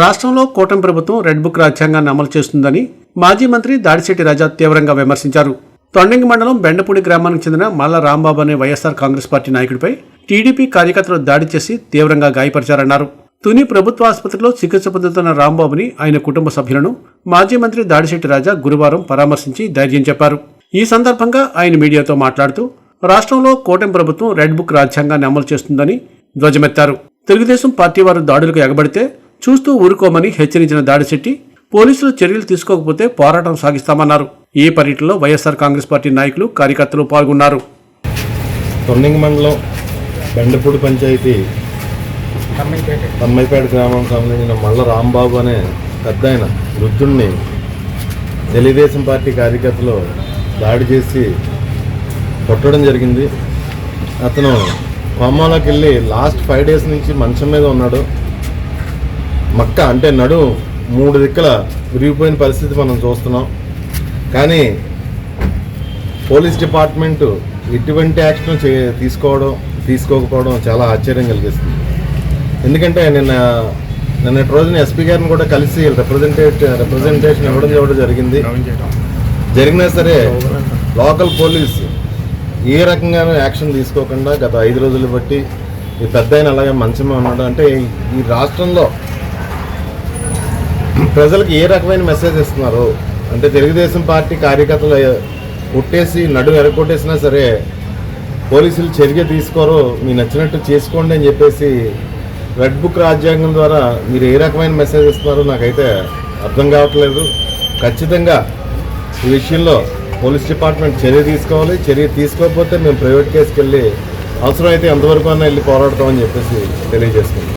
రాష్ట్రంలో కూటమి ప్రభుత్వం రెడ్ బుక్ రాజ్యాంగాన్ని అమలు చేస్తుందని మాజీ మంత్రి దాడిశెట్టి రాజా తీవ్రంగా విమర్శించారు. తొండంగి మండలం బెండపూడి గ్రామానికి చెందిన మల్ల రాంబాబు అనే వైఎస్ఆర్ కాంగ్రెస్ పార్టీ నాయకుడిపై టీడీపీ కార్యకర్తలు దాడి చేసి తీవ్రంగా గాయపరిచారన్నారు. తుని ప్రభుత్వ ఆసుపత్రిలో చికిత్స పొందుతున్న రాంబాబుని ఆయన కుటుంబ సభ్యులను మాజీ మంత్రి దాడిశెట్టి రాజా గురువారం పరామర్శించి ధైర్యం చెప్పారు. ఈ సందర్భంగా ఆయన మీడియాతో మాట్లాడుతూ రాష్ట్రంలో కూటమి ప్రభుత్వం రెడ్ బుక్ రాజ్యాంగాన్ని అమలు చేస్తుందని ధ్వజమెత్తారు. తెలుగుదేశం పార్టీ వారు దాడులకు ఎగబడితే చూస్తూ ఊరుకోమని హెచ్చరించిన దాడిశెట్టి పోలీసులు చర్యలు తీసుకోకపోతే పోరాటం సాగిస్తామన్నారు. ఈ పర్యటనలో వైఎస్ఆర్ కాంగ్రెస్ పార్టీ నాయకులు కార్యకర్తలు పాల్గొన్నారు. తొన్నింగ్ మండలం బెండపూడి పంచాయతీ తమ్మైపేట గ్రామం సంబంధించిన మల్ల రాంబాబు అనే పెద్ద ఆయన వృద్ధుణ్ణి తెలుగుదేశం పార్టీ కార్యకర్తలు దాడి చేసి కొట్టడం జరిగింది. అతను కోమాలోకి వెళ్ళి లాస్ట్ ఫైవ్ డేస్ నుంచి మంచం మీద ఉన్నాడు. మక్క అంటే నడు మూడు దిక్కుల విరిగిపోయిన పరిస్థితి మనం చూస్తున్నాం. కానీ పోలీస్ డిపార్ట్మెంట్ ఎటువంటి యాక్షన్ చే తీసుకోవడం తీసుకోకపోవడం చాలా ఆశ్చర్యం కలిగిస్తుంది. ఎందుకంటే నిన్న నిన్నటి రోజున ఎస్పీ గారిని కూడా కలిసి రిప్రజెంటేట్ రిప్రజెంటేషన్ ఇవ్వడం ఇవ్వడం జరిగింది. జరిగినా సరే లోకల్ పోలీస్ ఏ రకంగానూ యాక్షన్ తీసుకోకుండా గత ఐదు రోజులు బట్టి ఈ పెద్ద ఆయన అలాగే మంచమే ఉన్నాడు. అంటే ఈ రాష్ట్రంలో ప్రజలకు ఏ రకమైన మెసేజ్ ఇస్తున్నారు? అంటే తెలుగుదేశం పార్టీ కార్యకర్తలు కొట్టేసి నడుము ఎరగొట్టేసినా సరే పోలీసులు చర్య తీసుకోరు మీ నచ్చినట్టు చేసుకోండి అని చెప్పేసి రెడ్ బుక్ రాజ్యాంగం ద్వారా మీరు ఏ రకమైన మెసేజ్ ఇస్తున్నారో నాకైతే అర్థం కావట్లేదు. ఖచ్చితంగా ఈ విషయంలో పోలీస్ డిపార్ట్మెంట్ చర్య తీసుకోవాలి. చర్య తీసుకోకపోతే మేము ప్రైవేట్ కేసుకి వెళ్ళి అవసరమైతే ఎంతవరకు అన్నా వెళ్ళి పోరాడతామని చెప్పేసి తెలియజేస్తున్నాం.